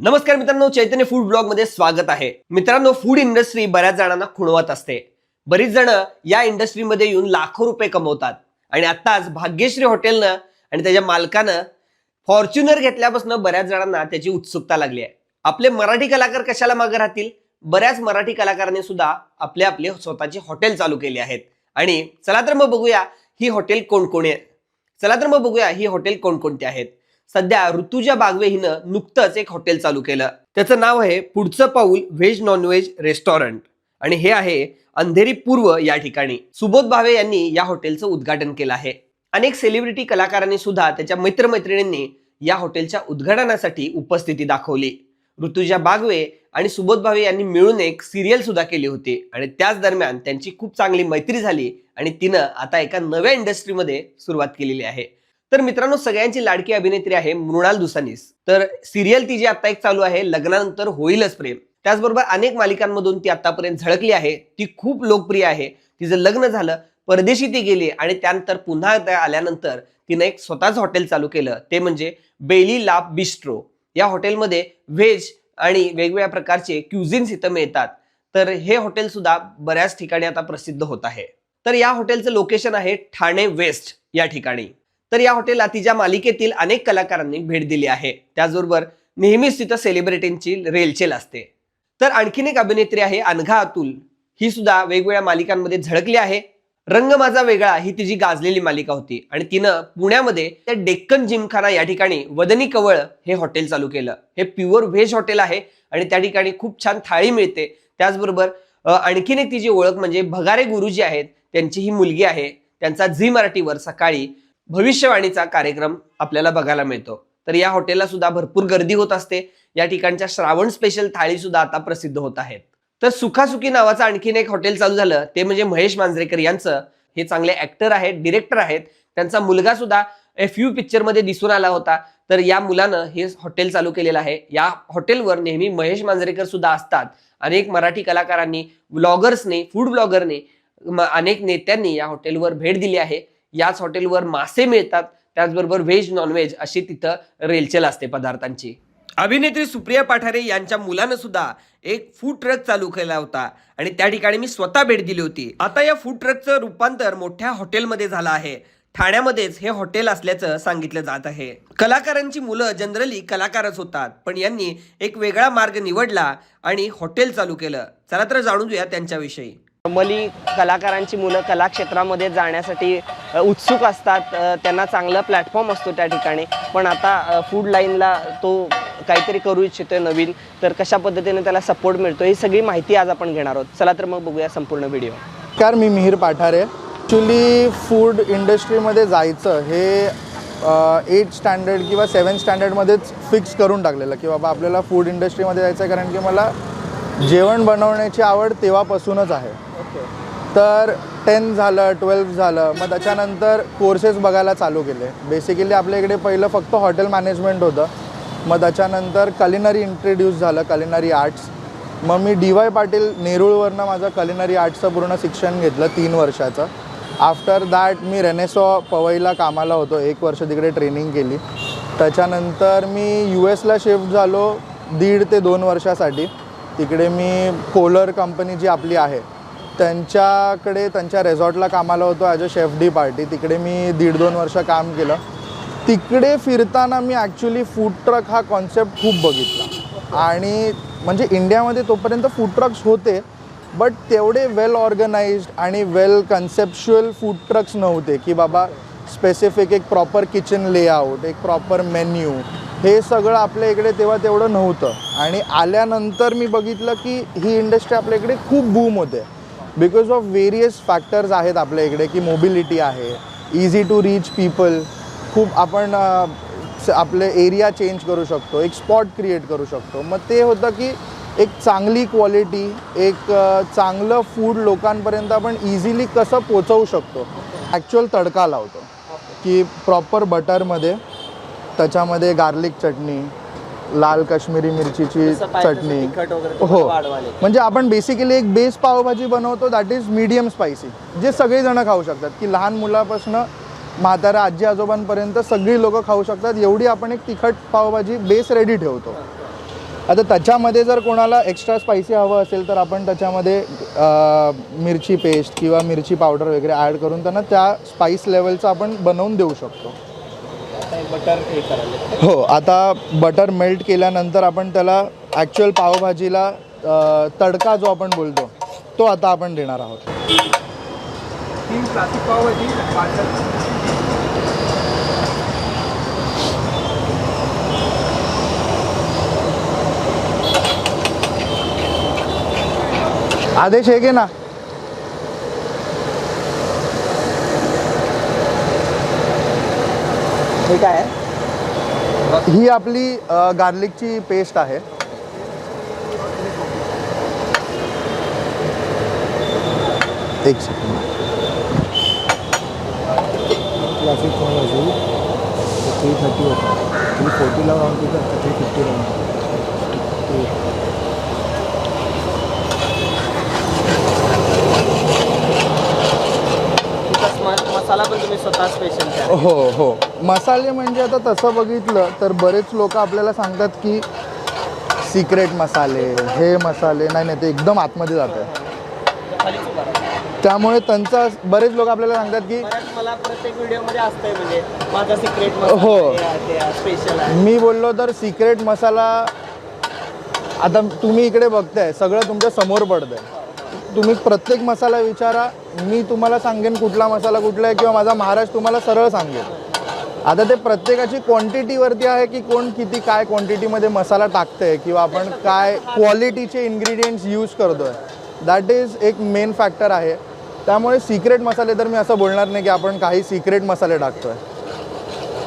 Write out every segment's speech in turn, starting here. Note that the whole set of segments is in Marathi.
नमस्कार मित्रांनो चैतन्य फूड ब्लॉगमध्ये स्वागत आहे. मित्रांनो फूड इंडस्ट्री बऱ्याच जणांना खुणवत असते. बरीच जण या इंडस्ट्रीमध्ये येऊन लाखो रुपये कमवतात. आणि आत्ताच भाग्यश्री हॉटेलनं आणि त्याच्या मालकानं फॉर्च्युनर घेतल्यापासून बऱ्याच जणांना त्याची उत्सुकता लागली आहे. आपले मराठी कलाकार कशाला मागे राहतील? बऱ्याच मराठी कलाकारांनी सुद्धा आपले आपले स्वतःचे हॉटेल चालू केले आहेत. आणि चला तर मग बघूया ही हॉटेल कोणकोणी चला तर मग बघूया ही हॉटेल कोणकोणती आहेत? सध्या ऋतुजा बागवे हिनं नुकतंच एक हॉटेल चालू केलं. त्याचं नाव आहे पुढचं पाऊल व्हेज नॉनव्हेज रेस्टॉरंट. आणि हे आहे अंधेरी पूर्व या ठिकाणी. सुबोध भावे यांनी या हॉटेलचं उद्घाटन केलं आहे. अनेक सेलिब्रिटी कलाकारांनी सुद्धा त्याच्या मित्रमैत्रिणींनी या हॉटेलच्या उद्घाटनासाठी उपस्थिती दाखवली. ऋतुजा बागवे आणि सुबोध भावे यांनी मिळून एक सिरियल सुद्धा केली होती. आणि त्याच दरम्यान त्यांची खूप चांगली मैत्री झाली आणि तिनं आता एका नव्या इंडस्ट्रीमध्ये सुरुवात केलेली आहे. तर मित्रांनो सगळ्यांची लाडकी अभिनेत्री आहे मृणाल दुसानीस. तर सिरियल ती जी आता एक चालू आहे लग्नानंतर होईलच प्रेम. त्याचबरोबर अनेक मालिकांमधून ती आतापर्यंत झळकली आहे. ती खूप लोकप्रिय आहे. तिचं लग्न झालं परदेशी ती गेली आणि त्यानंतर पुन्हा त्या आल्यानंतर तिनं एक स्वतःच हॉटेल चालू केलं. ते म्हणजे बेली लाभ बिस्ट्रो. या हॉटेलमध्ये व्हेज आणि वेगवेगळ्या प्रकारचे क्युझिन्स इथं मिळतात. तर हे हॉटेल सुद्धा बऱ्याच ठिकाणी आता प्रसिद्ध होत आहे. तर या हॉटेलचं लोकेशन आहे ठाणे वेस्ट या ठिकाणी. तर या हॉटेलला तिच्या मालिकेतील अनेक कलाकारांनी भेट दिली आहे. त्याचबरोबर नेहमीच तिथं सेलिब्रिटींची रेलचेल असते. तर आणखीन एक अभिनेत्री आहे अनघा अतुल. ही सुद्धा वेगवेगळ्या मालिकांमध्ये झळकली आहे. रंग माझा वेगळा ही तिची गाजलेली मालिका होती. आणि तिनं पुण्यामध्ये त्या डेक्कन जिमखाना या ठिकाणी वदनी कवळ हे हॉटेल चालू केलं. हे प्युअर व्हेज हॉटेल आहे आणि त्या ठिकाणी खूप छान थाळी मिळते. त्याचबरोबर आणखीन एक तिची ओळख म्हणजे भगारे गुरुजी आहेत. त्यांची ही मुलगी आहे. त्यांचा झी मराठीवर सकाळी भविष्यवाणीचा कार्यक्रम आपल्याला बघायला मिळतो. तर या हॉटेलला सुद्धा भरपूर गर्दी होत असते. या ठिकाणच्या श्रावण स्पेशल थाळी सुद्धा आता प्रसिद्ध होत आहेत. तर सुखासुखी नावाचं आणखीन एक हॉटेल चालू झालं. ते म्हणजे महेश मांजरेकर यांचं. हे चांगले ऍक्टर आहेत डिरेक्टर आहेत. त्यांचा मुलगा सुद्धा एफ यू पिक्चरमध्ये दिसून आला होता. तर या मुलानं हे हॉटेल चालू केलेलं आहे. या हॉटेलवर नेहमी महेश मांजरेकर सुद्धा असतात. अनेक मराठी कलाकारांनी ब्लॉगर्सने फूड ब्लॉगरने अनेक नेत्यांनी या हॉटेलवर भेट दिली आहे. याच हॉटेलवर मासे मिळतात त्याचबरोबर व्हेज नॉनव्हेज अशी तिथं रेलचेल असते पदार्थांची. अभिनेत्री सुप्रिया पाठारे यांच्या मुलानं सुद्धा एक फूड ट्रक चालू केला होता आणि त्या ठिकाणी मी स्वतः भेट दिली होती. आता या फूड ट्रकचं रूपांतर मोठ्या हॉटेलमध्ये झालं आहे. ठाण्यामध्येच हे हॉटेल असल्याचं सांगितलं जात आहे. कलाकारांची मुलं जनरली कलाकारच होतात पण यांनी एक वेगळा मार्ग निवडला आणि हॉटेल चालू केलं. चला तर जाणून घेऊया त्यांच्याविषयी. नॉर्मली कलाकारांची मुलं कलाक्षेत्रामध्ये जाण्यासाठी उत्सुक असतात. त्यांना चांगला प्लॅटफॉर्म असतो त्या ठिकाणी. पण आता फूड लाईनला तो काहीतरी करू इच्छितोय नवीन. तर कशा पद्धतीने त्याला सपोर्ट मिळतो ही सगळी माहिती आज आपण घेणार आहोत. चला तर मग बघूया संपूर्ण व्हिडिओ कार मी मिहीर पाठारे. ॲक्च्युली फूड इंडस्ट्रीमध्ये जायचं हे एट स्टँडर्ड किंवा सेवन स्टँडर्डमध्येच फिक्स करून टाकलेलं की बाबा आपल्याला फूड इंडस्ट्रीमध्ये जायचं आहे कारण की मला जेवण बनवण्याची आवड तेव्हापासूनच आहे. तर टेन झालं ट्वेल्थ झालं मग त्याच्यानंतर कोर्सेस बघायला चालू केले. बेसिकली आपल्या इकडे पहिलं फक्त हॉटेल मॅनेजमेंट होतं. मग त्याच्यानंतर कलिनरी इंट्रोड्यूस झालं कलिनरी आर्ट्स मग मी डी वाय पाटील नेरुळवरनं माझं कलिनरी आर्ट्सचं पूर्ण शिक्षण घेतलं तीन वर्षाचं. आफ्टर दॅट मी रेनेसॉ पवईला कामाला होतो. एक वर्ष तिकडे ट्रेनिंग केली. त्याच्यानंतर मी यू एसला शिफ्ट झालो दीड ते दोन वर्षासाठी. तिकडे मी कोलर कंपनी जी आपली आहे त्यांच्याकडे त्यांच्या रेझॉर्टला कामाला होतो as a chef de partie तिकडे मी दीड दोन वर्ष काम केलं. तिकडे फिरताना मी ॲक्च्युली फूड ट्रक हा कॉन्सेप्ट खूप बघितला. आणि म्हणजे इंडियामध्ये तोपर्यंत फूड ट्रक्स होते बट तेवढे वेल ऑर्गनाइज्ड आणि वेल कन्सेप्च्युअल फूड ट्रक्स नव्हते की बाबा स्पेसिफिक एक प्रॉपर किचन लेआउट एक प्रॉपर मेन्यू हे सगळं आपल्या इकडे तेव्हा तेवढं नव्हतं. आणि आल्यानंतर मी बघितलं की ही इंडस्ट्री आपल्या इकडे खूप बूम होते. बिकॉज ऑफ वेरियस फॅक्टर्स आहेत आपल्या इकडे की मोबिलिटी आहे इझी टू रीच पीपल खूप आपण स- आपले एरिया चेंज करू शकतो एक स्पॉट क्रिएट करू शकतो. मग ते होतं की एक चांगली क्वालिटी एक चांगलं फूड लोकांपर्यंत आपण इझिली कसं पोचवू शकतो. ॲक्च्युअल तडका लावतो की प्रॉपर बटरमध्ये त्याच्यामध्ये गार्लिक चटणी लाल काश्मीरी मिरचीची चटणी. हो म्हणजे आपण बेसिकली एक बेस पावभाजी बनवतो दॅट इज मीडियम स्पायसी जे सगळेजण खाऊ शकतात. की लहान मुलापासून म्हातारा आजी आजोबांपर्यंत सगळी लोकं खाऊ शकतात. एवढी आपण एक तिखट पावभाजी बेस रेडी ठेवतो. आता त्याच्यामध्ये जर कोणाला एक्स्ट्रा स्पायसी हवं असेल तर आपण त्याच्यामध्ये मिरची पेस्ट किंवा मिरची पावडर वगैरे ॲड करून त्यांना त्या स्पाईस लेवलचं आपण बनवून देऊ शकतो. बटर हे करायला हो आता बटर मेल्ट केल्यानंतर आपण त्याला ॲक्च्युअल पावभाजीला तडका जो आपण बोलतो तो आता आपण देणार आहोत. आदेश आहे की ना? हे काय आहे. ही आपली अ, गार्लिकची पेस्ट आहे. एक second classic pav bhaji three thirty होता थ्री फोर्टीला राऊंड केलं तर थ्री फिफ्टी राऊंड मसाला पण तुम्ही स्वतः स्पेशल हो हो. मसाले म्हणजे आता तसं बघितलं तर बरेच लोक आपल्याला सांगतात की सिक्रेट मसाले हे मसाले नाही नाही ते एकदम आतमध्ये जातं. त्यामुळे त्यांचा बरेच लोक आपल्याला सांगतात की मला प्रत्येक व्हिडिओमध्ये असतंय म्हणजे माझा सिक्रेट हो. स्पेशल मी बोललो तर सिक्रेट मसाला आता तुम्ही इकडे बघताय सगळं तुमच्यासमोर पडतंय. तुम्ही प्रत्येक मसाला विचारा मी तुम्हाला सांगेन कुठला मसाला कुठला आहे किंवा माझा महाराज तुम्हाला सरळ सांगेल. आता ते प्रत्येकाची क्वांटिटीवरती आहे की कोण किती काय क्वांटिटीमध्ये मसाला टाकतंय किंवा आपण काय क्वालिटीचे इन्ग्रेडियंट्स यूज करतोय. दॅट इज एक मेन फॅक्टर आहे. त्यामुळे सिक्रेट मसाले तर मी असं बोलणार नाही की आपण काही सिक्रेट मसाले टाकतोय.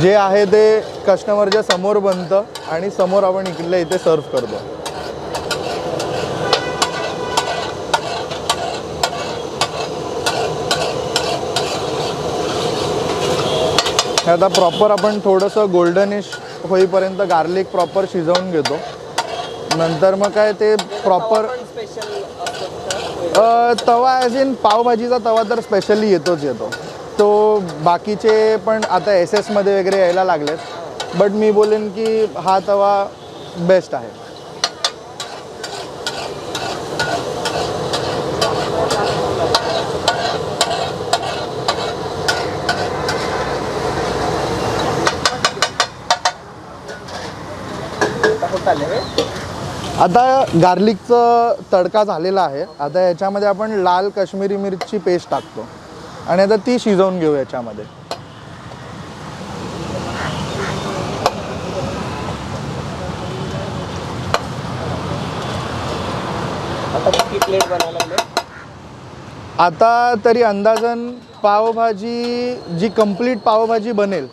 जे आहे ते कस्टमरच्या समोर बनतं आणि समोर आपण इकडल्या इथे सर्व करतो. हे आता प्रॉपर आपण थोडंसं गोल्डनिश होईपर्यंत गार्लिक प्रॉपर शिजवून घेतो. नंतर मग काय ते प्रॉपर तवा ॲज इन पावभाजीचा तवा तर स्पेशली येतोच येतो. तो बाकीचे पण आता एस एसमध्ये वगैरे यायला लागलेत. बट मी बोलेन की हा तवा बेस्ट आहे. आले. आता गार्लिकचं तडका झालेला आहे. आता याच्यामध्ये आपण लाल काश्मीरी मिरची पेस्ट टाकतो. आणि आता ती शिजवून घेऊ याच्यामध्ये. आता तरी अंदाजन पावभाजी जी कंप्लीट पावभाजी बनेल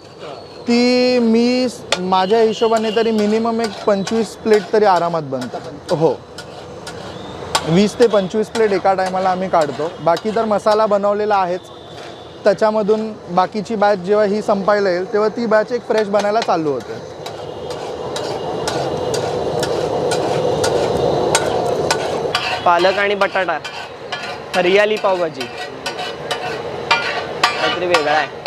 ती मी माझ्या हिशोबाने तरी मिनिमम एक पंचवीस प्लेट तरी आरामात बनतात हो. वीस ते पंचवीस प्लेट एका टायमाला आम्ही काढतो. बाकी तर मसाला बनवलेला आहेच. त्याच्यामधून बाकीची बॅच जेव्हा ही संपायला येईल तेव्हा ती बॅच एक फ्रेश बनायला चालू होते. पालक आणि बटाटा. हरियाली पावभाजी. काहीतरी वेगळा आहे.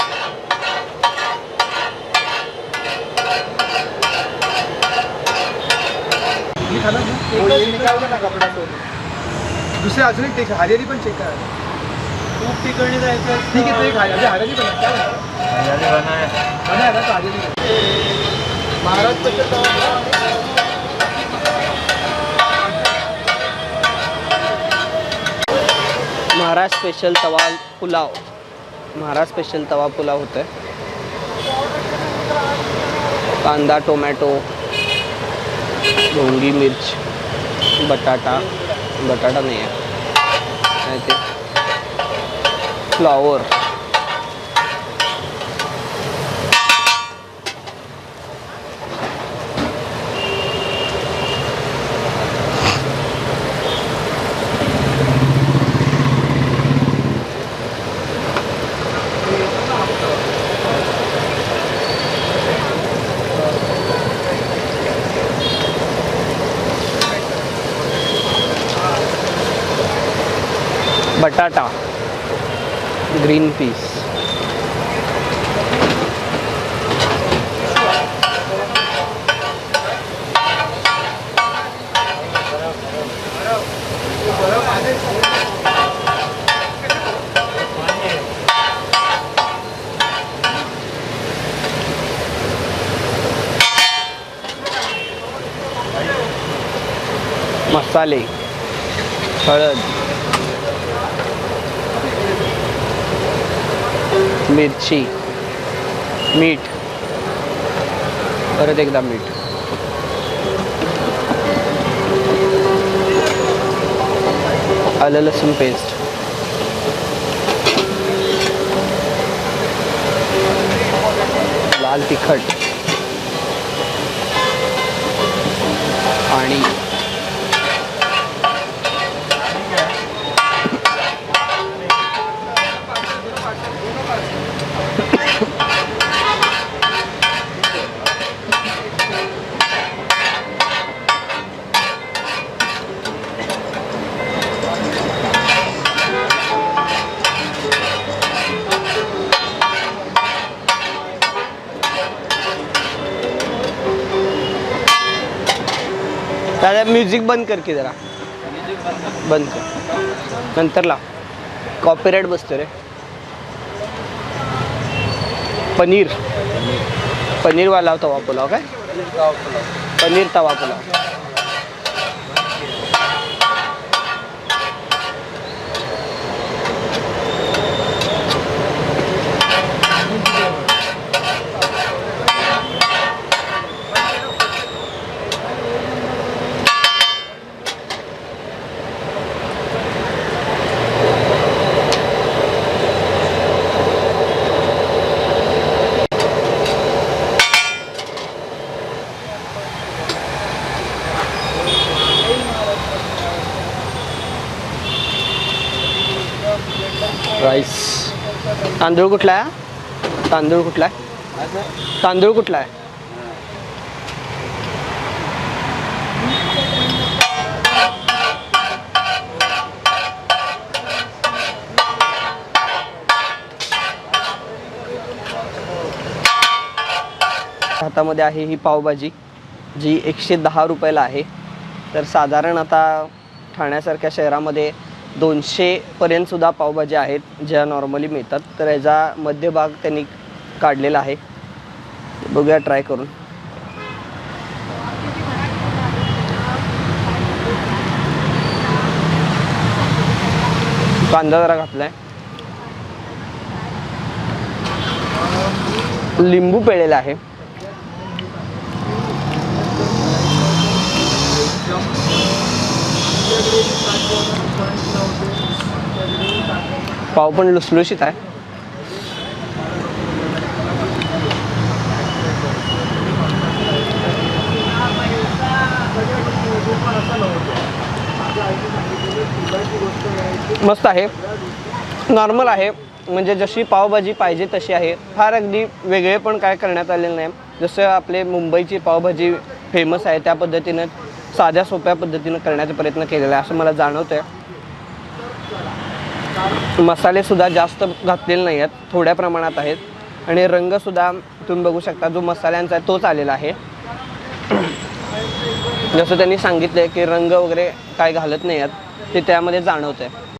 मी खाणार ना दुसरे अजून एक हरियाली पण चेक करा. खूप ठिकाणी जायचं ठीक आहे तो एक हरियाली हरियाली पण. काय? हरियाली. महाराज स्पेशल तवा पुलाव. महाराज स्पेशल तवा पुलाव होतोय. कांदा टोमॅटो ढोंगी मिर्च बटाटा। बटाटा नाही आहे ते flower. green peas masale, salad. मिरची मीठ. परत एकदा मीठ. आलं लसूण पेस्ट लाल तिखट. दादा म्युझिक बंद कर की जरा. बंद कर. नंतर लाव. कॉपीराईट बसतो रे. पनीर. पनीर वाला तवा पुलाव काय? पनीर तवा पुलाव. राईस. तांदूळ कुठला आहे? तांदूळ कुठला आहे? तांदूळ कुठला आहे? हातामध्ये आहे ही पावभाजी जी एकशे दहा रुपयाला आहे. तर साधारण आता ठाण्यासारख्या शहरामध्ये दोनशेपर्यंतसुद्धा पावभाज्या आहेत ज्या नॉर्मली मिळतात. तर याचा मध्यभाग त्यांनी काढलेला आहे. बघूया ट्राय करून. कांदा जरा घातलाय. लिंबू पेळलेला आहे. पाव पण लुसलुशीत आहे. मस्त आहे. नॉर्मल आहे. म्हणजे जशी पावभाजी पाहिजे तशी आहे. फार अगदी वेगळे पण काय करण्यात आलेलं नाही. जसं आपले मुंबईची पावभाजी फेमस आहे. त्या पद्धतीनं साध्या सोप्या पद्धतीनं करण्याचा प्रयत्न केलेला आहे असं मला जाणवतं आहे मसालेसुद्धा जास्त घातलेले नाही आहेत थोड्या प्रमाणात आहेत. आणि रंगसुद्धा तुम्ही बघू शकता जो मसाल्यांचा आहे तोच आलेला आहे. जसं त्यांनी सांगितलं आहे की रंग वगैरे काय घालत नाही आहेत ते त्यामध्ये जाणवतं आहे